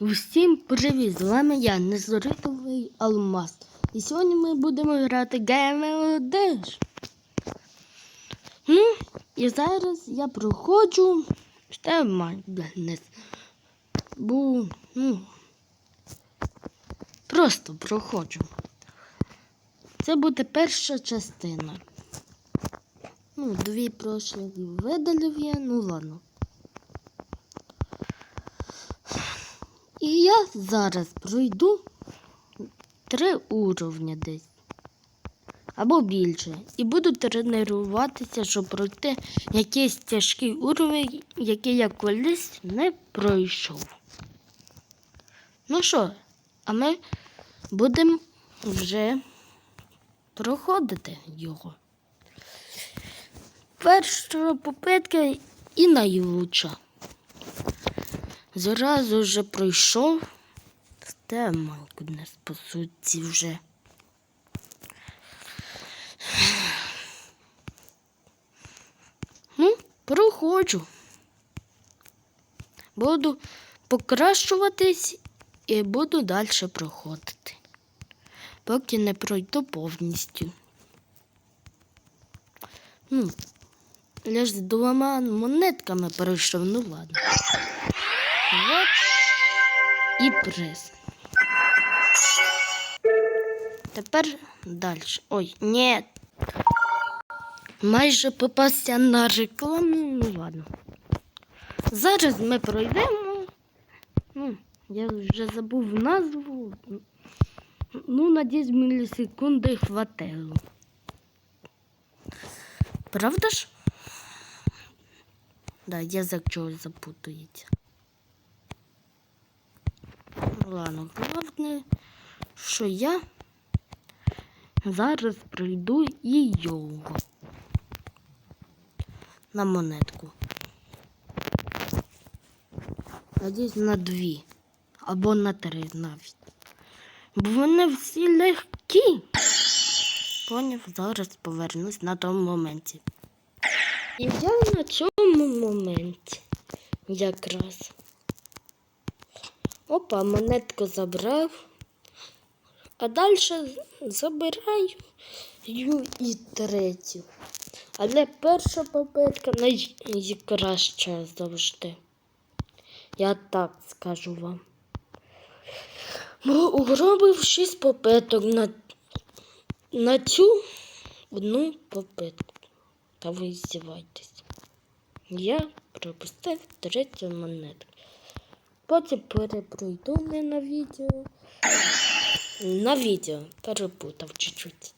Усім привіт! З вами я, Незоритовий Алмаз. І сьогодні ми будемо грати ГМОДеш. Ну, і зараз я проходжу ще Майбленес. Бо, ну, просто проходжу. Це буде перша частина. Ну, дві прошлі видалив я, ну ладно. І я зараз пройду три уровні десь. Або більше. І буду тренуватися, щоб пройти якийсь тяжкий уровень, який я колись не пройшов. Ну що, а ми будемо вже проходити його. Перша попитка і найлучша. Зразу вже пройшов. Стемалку нас по суті вже. Ну, проходжу. Буду покращуватись і буду далі проходити. Поки не пройду повністю. Ну, я ж з двома монетками пройшов, ну ладно. Вот і прес. Тепер далі. Ой, ні. Майже попався на рекламу, ну ладно. Зараз ми пройдемо. Ну, я вже забув назву. Ну, надіюсь, мілісекунди хватило. Правда ж? Да, язик чогось запутується. Ладно, головне, що я зараз прийду і його на монетку. Надіюсь, на дві або на три навіть. Бо вони всі легкі. Поняв, зараз повернусь на тому моменті. І я на цьому моменті якраз. Опа, монетку забрав. А далі забираю і третю. Але перша попитка найкраща завжди. Я так скажу вам. Бо угробив 6 попиток на, на цю одну попитку. Та ви здівайтесь. Я пропустив третю монетку. Потім перепройду не на відео. На відео перепутав чуть-чуть.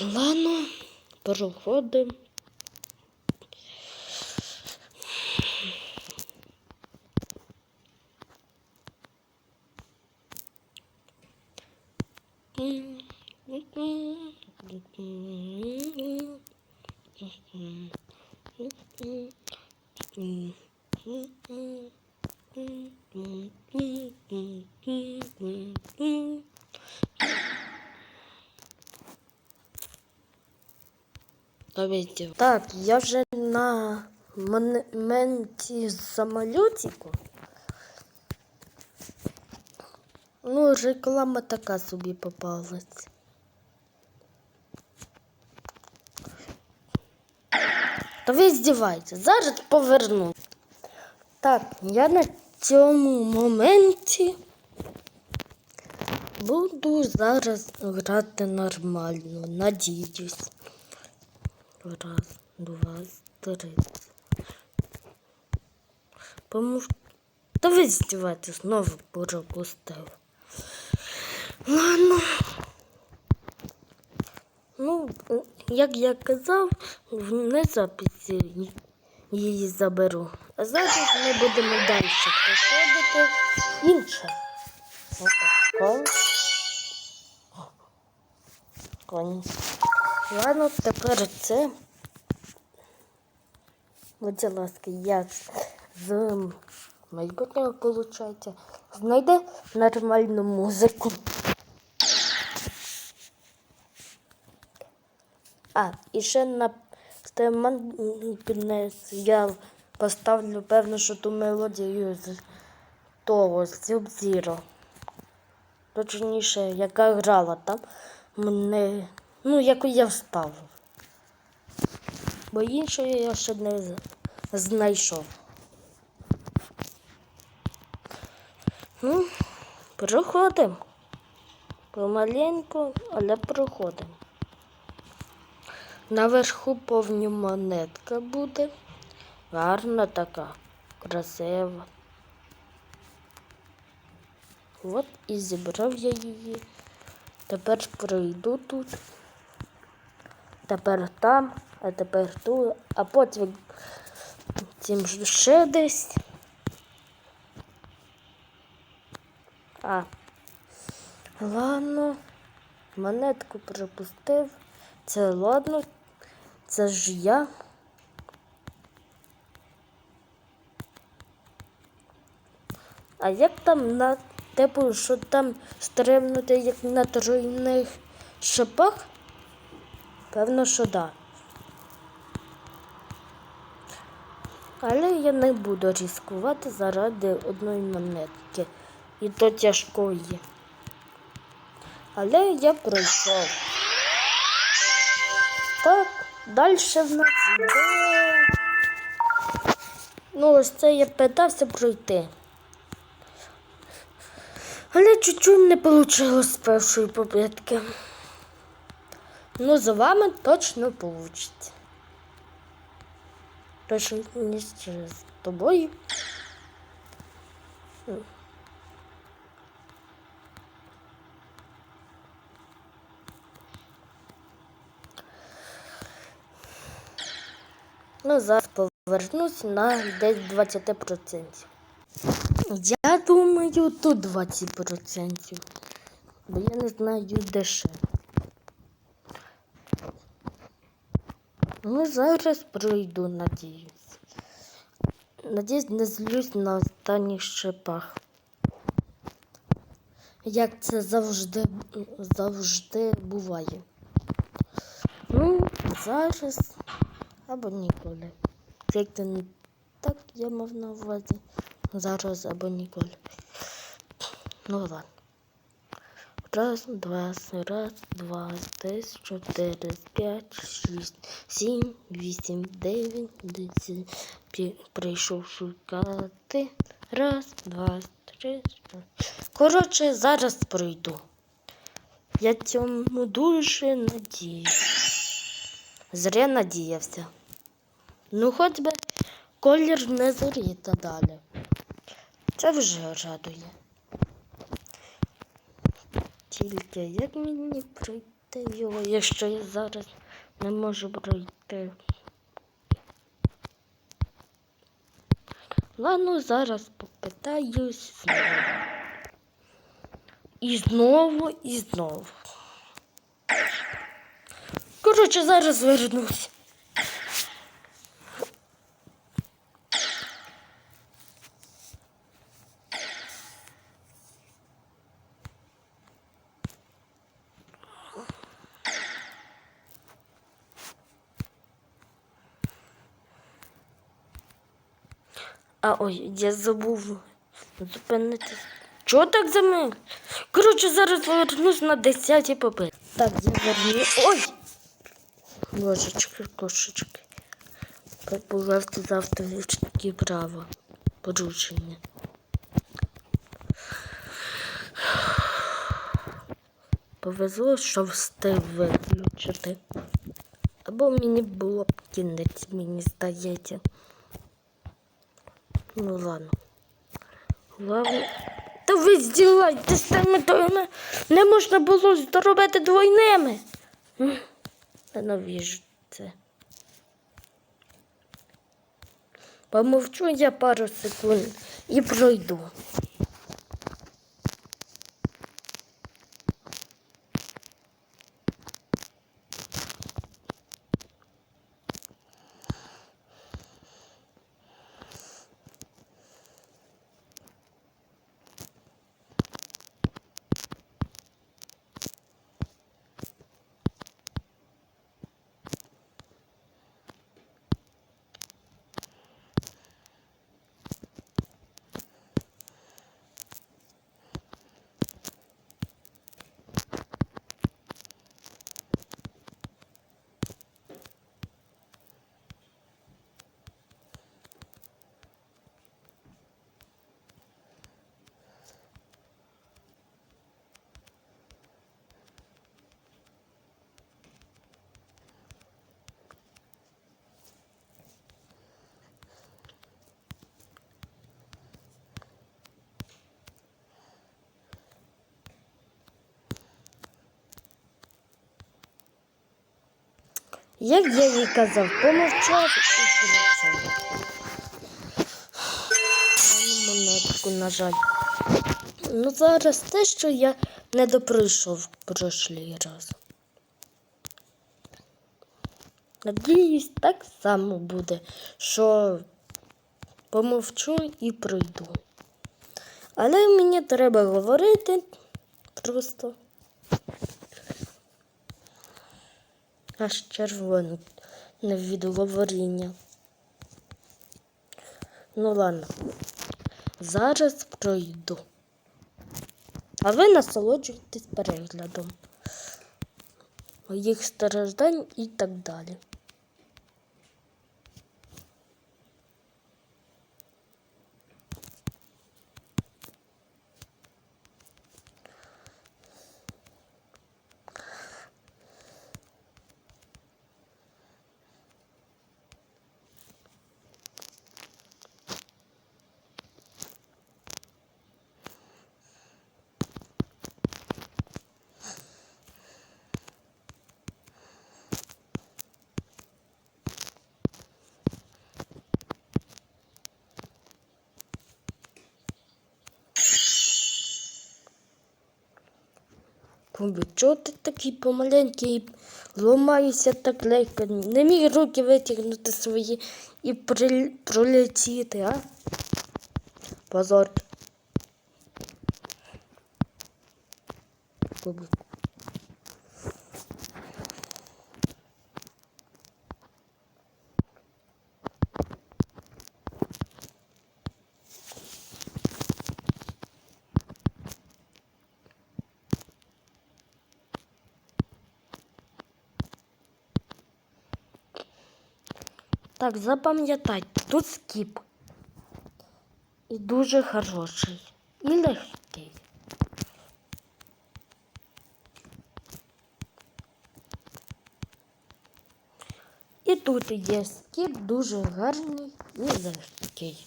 Ладно, переходимо. Так, я вже на моменті самолітику. Ну, реклама така собі попалась. Та ви здіваєтесь, зараз поверну. Так, я на цьому моменті буду зараз грати нормально, надіюсь. Раз, два, три. Тому Та ви здіваєтесь, знову пропустив. Ладно. Ну, як я казав, в записі її заберу. А зараз ми будемо далі проходити інше. Конь. Ладно, тепер це. Будь ласка, я з майбутнього виходить. Знайде нормальну музику. А, і ще на стеманкнес я поставлю певно, що ту мелодію з того Субзіро. Точніше, яка грала там мене. Ну, яку я вставив. Бо іншої я ще не з- знайшов. Ну, проходимо. Помаленьку, але проходимо. Наверху повні монетка буде. Гарна така, красива. От і зібрав я її. Тепер пройду тут. Тепер там, а тепер тут, а потім цим ж ще десь. А. Ладно. Монетку пропустив. Це ладно. Це ж я. А як там на типу, що там стрибнути, як на тройних шипах? Певно, що да. Але я не буду ризикувати заради одної монетки. І то тяжкої. Але я пройшов. Так, далі в нас йде. Ну, ось це я питався пройти. Але чуть-чуть не вийшло з першої попитки. Ну, за вами точно вийде. Точно не через тобою. Ну, зараз повернусь на десь 20%. Я думаю, тут 20%. Бо я не знаю, де ще. Ну, зараз пройду, надіюсь. Надіюсь, не злюсь на останніх шипах. Як це завжди, завжди буває. Ну, зараз або ніколи. Як це не так я мав на увазі. Зараз або ніколи. Ну ладно. Раз, два, раз, два, три, чотири, п'ять, шість, сім, вісім, дев'ять, десять. Прийшов шукати. Раз, два, три, чотири. Коротше, зараз пройду. Я цьому дуже надіюсь. Зря надіявся. Ну, хоч би колір не зорі та далі. Це вже радує. Тільки як мені пройти його, якщо я зараз не можу пройти. Ладно, зараз попитаюсь знову. І знову, і знову. Коротше, зараз вернусь. А ой, я забув зупинити. Чого так за мене? Коротше, зараз повернусь на 10 попит. Так, я верну. Ой! Божечки, кошечки. Побувавте завтра такі право. Порушення. Повезло, що встиг виключити. Або мені було б кінець, мені здається. Ну ладно. Главне. Та ви здівайтесь з тими тими. Не можна було зробити двойними. Ненавіжу це? Помовчу я пару секунд і пройду. Як я їй казав, помовчав і прийшов. Монетку, на жаль. Ну зараз те, що я не доприйшов прошлий раз. Надіюсь, так само буде, що помовчу і пройду. Але мені треба говорити просто. Аж червоно не від говоріння. Ну ладно. Зараз пройду. А ви насолоджуєтесь переглядом моїх страждань і так далі. Кубі, чого ти такий помаленький, ломаюся так легко, не міг руки витягнути свої і при... пролетіти, а? Позор. Кубі. Так, запам'ятай, тут скіп. І дуже хороший. І легкий. І тут є скіп дуже гарний і легкий.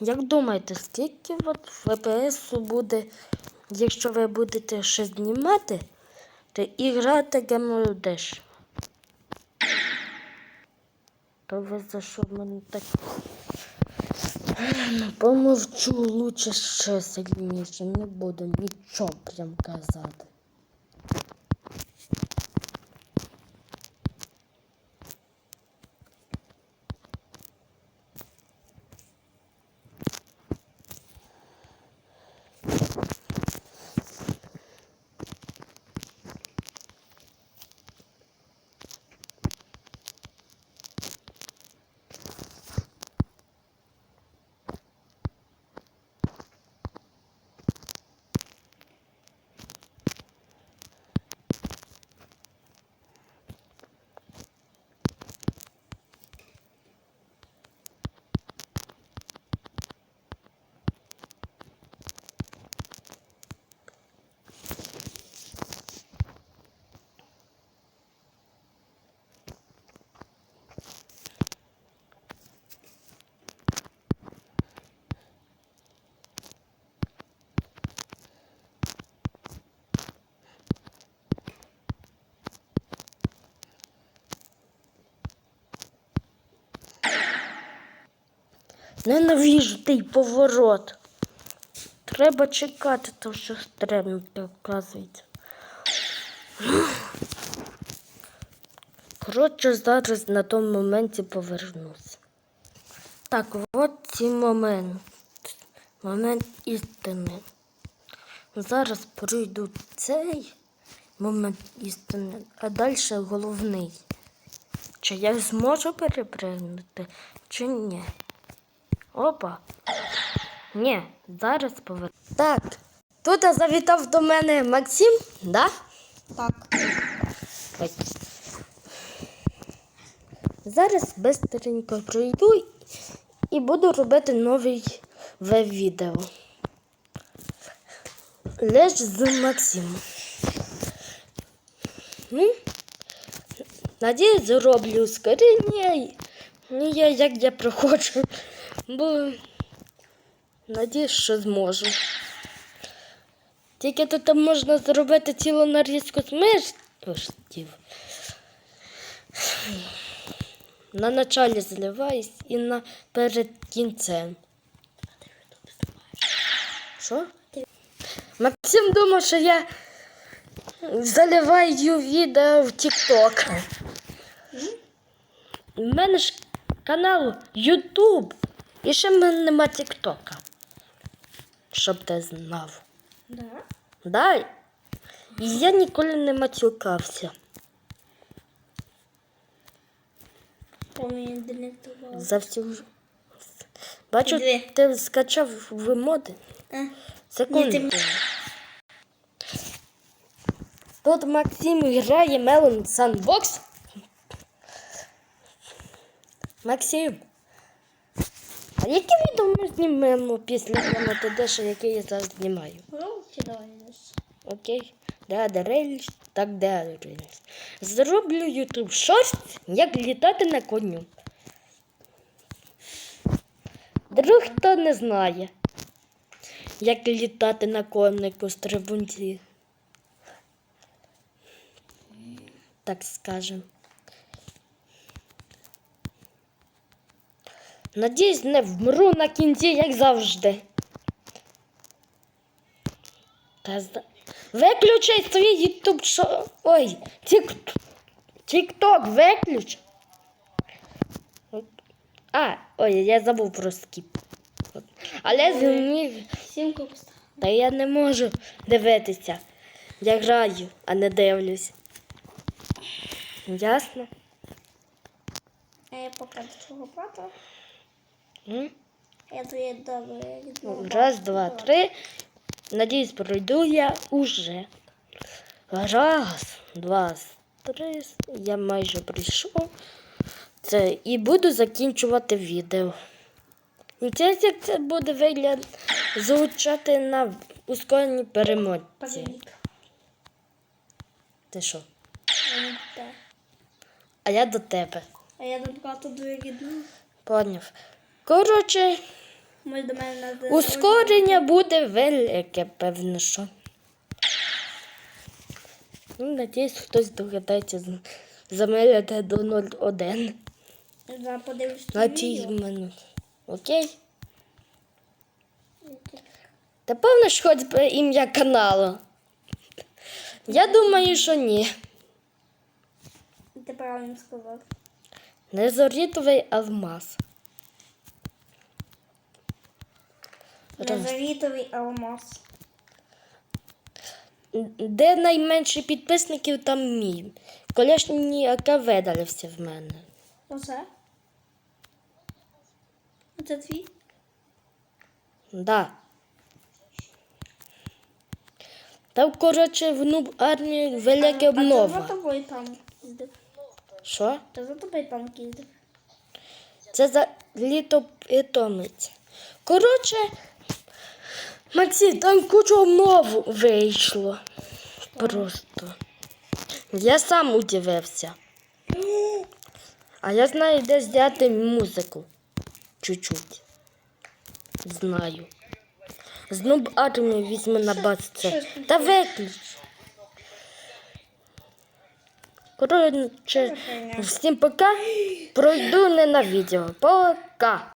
Як думаєте, скільки от ФПС буде, якщо ви будете ще знімати, то і грати гемою Деш. То ви за що мене так? Помовчу лучше ще сильніше, не буду нічого прям казати. Ненавіжу той поворот. Треба чекати, то що стрибнути, оказується. Коротше, зараз на тому моменті повернуся. Так, от цей момент. Момент істини. Зараз пройду цей момент істини, а далі головний. Чи я зможу перепригнути, чи ні? Опа. Ні, зараз поверну. Так, тут завітав до мене Максим, да? Так. Ой. Зараз бистренько пройду і буду робити новий веб-відео. Лиш з Максимом. Ну, надіюсь, зроблю скоріння. Ну, я як я проходжу. Бо Надіюсь, що зможу. Тільки тут можна зробити цілу нарізку смертів. На началі зливаюсь і на перед кінцем. Що? Максим думав, що я заливаю відео в TikTok. У мене ж канал YouTube. І ще в мене нема TikTok. Щоб ти знав. Да. Да? І я ніколи не матюкався. За всю. Бачу, Дві. ти скачав в моди. А, Секунду. Ні, ти- Тут Максим грає Melon Sandbox. Максим. Яке відео ми знімемо після МТД, яке я зараз знімаю? ну. Окей. Да, рельс, так да, рельс. Зроблю YouTube Shorts, як літати на коню. Друг хто не знає, як літати на конику стрибунці. Так скажем. Надіюсь, не вмру на кінці, як завжди. Виключай свій ютуб шо. Ой, тік... тік-ток виключ. А, ой, я забув про скіп. Але зміг. Та я не можу дивитися. Я граю, а не дивлюсь. Ясно? А я поки до свого брата. Раз, два, три. Надіюсь, пройду я уже. Раз, два, три. Я майже прийшов. Це і буду закінчувати відео. Інтересно, як це буде вигляд звучати на ускореній перемотці. Ти що? А я до тебе. А я до брата двоєрідну. Поняв. Коротше, мене ускорення буде велике, певно, що. Ну, надіюсь, хтось догадається з- замеляти до 0,1 народження. Я на твоє минуті. Окей? Ти певниш хоч би ім'я каналу? Я думаю, що ні. Ти правильно сказав. Незорітовий алмаз. Раз. Алмаз. Де найменше підписників, там мій. Колишній АК видалився в мене. Оце? Оце твій? Да. Там, коротше, в нуб армії велика А це за тобою там їздив. Що? Це за тобою там їздив. Це за літо питомець. Коротше, Максим, там куча обнов вийшло. Просто. Я сам удивився. А я знаю, де взяти музику. Чуть-чуть. Знаю. Знов армію візьму на це. Та виключ. Коротше, всім пока. Пройду не на відео. Пока.